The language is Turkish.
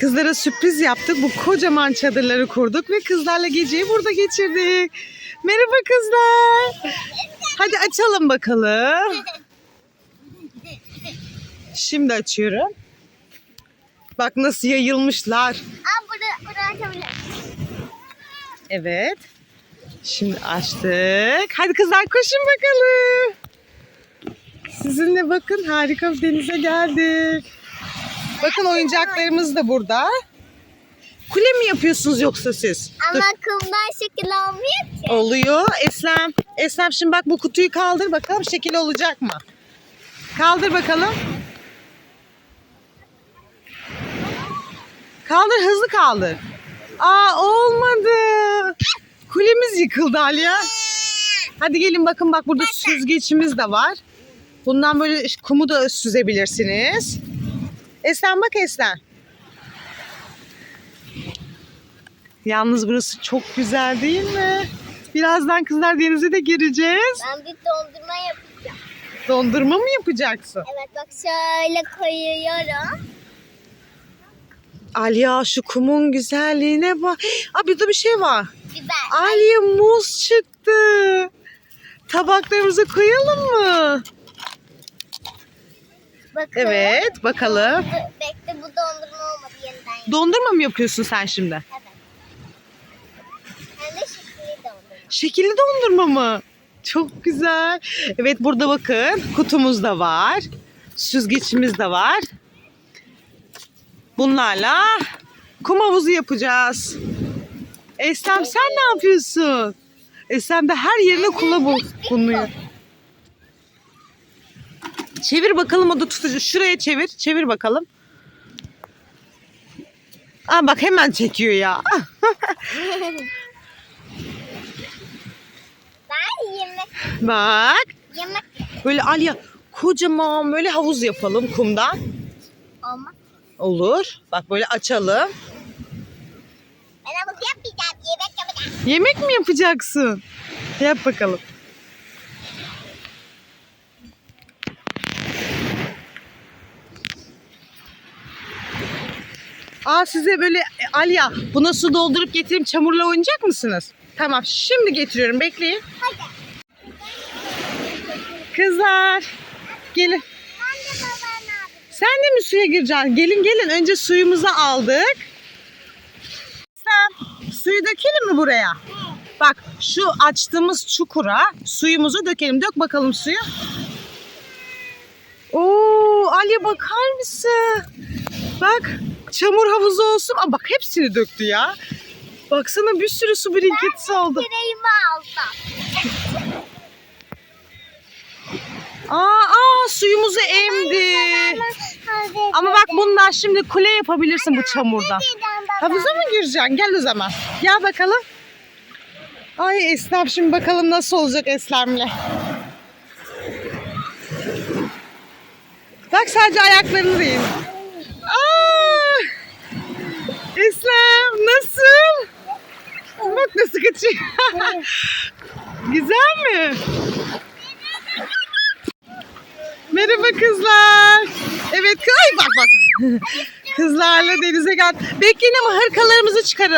Kızlara sürpriz yaptık. Bu kocaman çadırları kurduk ve kızlarla geceyi burada geçirdik. Merhaba kızlar. Hadi açalım bakalım. Şimdi açıyorum. Bak nasıl yayılmışlar. Aa burada, burada açabilirim. Evet. Şimdi açtık. Hadi kızlar koşun bakalım. Sizinle bakın harika bir denize geldik. Bakın oyuncaklarımız da burada. Kule mi yapıyorsunuz yoksa siz? Ama kumdan şekil olmuyor ki. Oluyor. Eslem. Eslem şimdi bak bu kutuyu kaldır bakalım şekil olacak mı? Kaldır bakalım. Kaldır hızlı kaldır. Aa olmadı. Kulemiz yıkıldı Aliya. Hadi gelin bakın bak burada süzgeçimiz de var. Bundan böyle kumu da süzebilirsiniz. Eslem bak Eslem. Yalnız burası çok güzel değil mi? Birazdan kızlar denize de gireceğiz. Ben bir dondurma yapacağım. Dondurma mı yapacaksın? Evet bak şöyle koyuyorum. Aliya şu kumun güzelliğine bak. Aa burada bir şey var. Biber. Aliye muz çıktı. Tabaklarımıza koyalım mı? Bakın. Evet bakalım. Bekle bu dondurma olmadı yeniden yap. Dondurma mı yapıyorsun sen şimdi? Evet. Hem de şekilli dondurma. Şekilli dondurma mı? Çok güzel. Evet burada bakın kutumuz da var. Süzgeçimiz de var. Bunlarla kum havuzu yapacağız. Eslem sen ne yapıyorsun? Eslem de her yerine kula bu bulunuyor. Çevir bakalım o da tutucu. Şuraya çevir. Çevir bakalım. Aa bak hemen çekiyor ya. ben yemek bak. yemek Böyle Alya kocaman böyle havuz yapalım kumdan. olmaz. Olur. Bak böyle açalım. Ben havuz yapmayacağım. Yemek yapacağım. Yemek mi yapacaksın? Yap bakalım. Aa size böyle e, Alya buna su doldurup getireyim çamurla oynayacak mısınız? Tamam şimdi getiriyorum bekleyin. Hadi. Kızlar gelin. Sen de mi suya gireceksin? Gelin gelin. Önce suyumuzu aldık. Sen suyu dökelim mi buraya? Bak şu açtığımız çukura suyumuzu dökelim. Dök bakalım suyu. Oo, Ali bakar mısın? Bak çamur havuzu olsun. Aa, bak hepsini döktü ya. Baksana bir sürü su birikintisi oldu. Küreğimi aldım. Aa, aa suyumuzu emdi. Ama bak bundan şimdi kule yapabilirsin bu çamurdan. Havuza mı gireceksin? Gel o zaman. Gel bakalım. Ay Eslem şimdi bakalım nasıl olacak Eslem'le. Bak sadece ayaklarını değil. Eslem nasıl? Bak nasıl kaçıyor. Güzel mi? Merhaba kızlar. Evet, ay bak bak. Kızlarla denize gel. Bekleyin ama hırkalarımızı çıkaralım.